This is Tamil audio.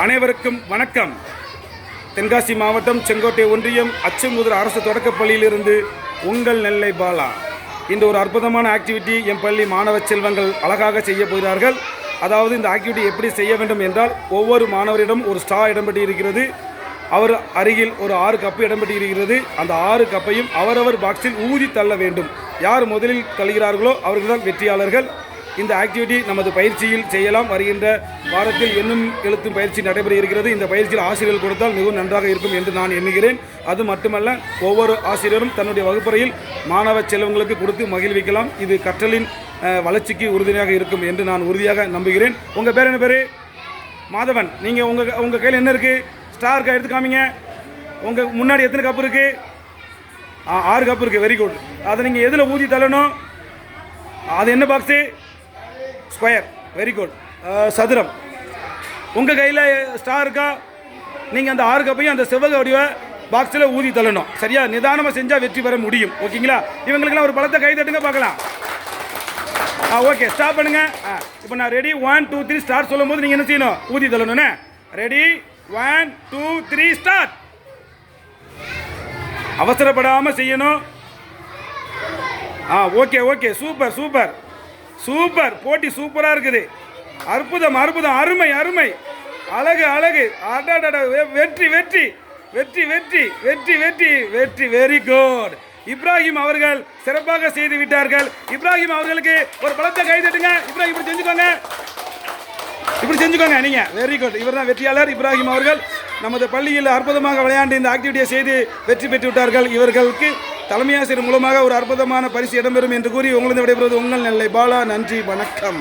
அனைவருக்கும் வணக்கம். தென்காசி மாவட்டம் செங்கோட்டை ஒன்றியம் அச்சமுதர் அரசு தொடக்கப் பள்ளியிலிருந்து உங்கள் நெல்லை பாலா. இந்த ஒரு அற்புதமான ஆக்டிவிட்டி என் பள்ளி மாணவ செல்வங்கள் அழகாக செய்ய போகிறார்கள். அதாவது இந்த ஆக்டிவிட்டி எப்படி செய்ய வேண்டும் என்றால் ஒவ்வொரு மாணவரிடம் ஒரு ஸ்டா இடம்பெற்று இருக்கிறது. அவர் அருகில் ஒரு ஆறு கப்பு இடம்பெற்று இருக்கிறது. அந்த ஆறு கப்பையும் அவரவர் பாக்ஸில் ஊதி தள்ள வேண்டும். யார் முதலில் தள்ளுகிறார்களோ அவர்கள்தான் வெற்றியாளர்கள். இந்த ஆக்டிவிட்டி நமது பயிற்சியில் செய்யலாம். வருகின்ற வாரத்தில் எண்ணும் எழுத்தும் பயிற்சி நடைபெற இருக்கிறது இந்த பயிற்சியில் ஆசிரியர்கள் கொடுத்தால் மிகவும் நன்றாக இருக்கும் என்று நான் எண்ணுகிறேன். அது மட்டுமல்ல ஒவ்வொரு ஆசிரியரும் தன்னுடைய வகுப்பறையில் மாணவ செல்வங்களுக்கு கொடுத்து மகிழ்விக்கலாம். இது கற்றலின் வளர்ச்சிக்கு உறுதுணையாக இருக்கும் என்று நான் உறுதியாக நம்புகிறேன். உங்கள் பேர் என்ன பேர்? மாதவன். நீங்கள் உங்கள் உங்கள் கையில் என்ன இருக்குது ஸ்டார் எடுத்து காமிங்க. உங்கள் முன்னாடி எத்தனை கப் இருக்குது ஆறு கப் இருக்குது வெரி குட் அதை நீங்கள் எதில் ஊதி தள்ளணும்? அது என்ன பாக்ஸு ஸ்கொயர். வெரி குட் சதுரம். உங்கள் கையில் ஸ்டார் இருக்கா? நீங்கள் அந்த ஆறு கப்பையும் அந்த செவ்வக வடிவ பாக்ஸில் ஊதி தள்ளணும். சரியா? நிதானமாக செஞ்சால் வெற்றி பெற முடியும். ஓகேங்களா? இவங்களுக்கெல்லாம் ஒரு பழத்தை கை தட்டுங்க பார்க்கலாம். ஆ ஓகே ஸ்டாப் பண்ணுங்க. ஆ இப்போ நான் ready one two three start சொல்லும்போது நீங்கள் என்ன செய்யணும்? ஊதி தள்ளணும்னே. Ready one two three start அவசரப்படாமல் செய்யணும். ஆ okay okay super super super போட்டி சூப்பராக இருக்குது. அற்புதம் அற்புதம் அருமை அருமை. அழகு அழகு. அடாடா வெ- வெற்றி வெற்றி. வெற்றி வெற்றி வெற்றி வெற்றி வெற்றி வெரி குட் இப்ராஹிம் அவர்கள் சிறப்பாக செய்து விட்டார்கள். இப்ராஹிம் அவர்களுக்கு ஒரு பலத்தை கை தட்டுங்க. இப்ராஹிம் இப்படி செஞ்சுக்கோங்க. இப்படி செஞ்சுக்கோங்க நீங்க. வெரி குட் இவர் தான் வெற்றியாளர் இப்ராஹிம் அவர்கள். நமது பள்ளியில் அற்புதமாக விளையாண்டு இந்த ஆக்டிவிட்டியை செய்து வெற்றி பெற்று விட்டார்கள். இவர்களுக்கு தலைமையாசிரியர் மூலமாக ஒரு அற்புதமான பரிசு இடம்பெறும் என்று கூறி உங்களது விடைபெறுவது உங்கள் நெல்லை. பாலா நன்றி வணக்கம்.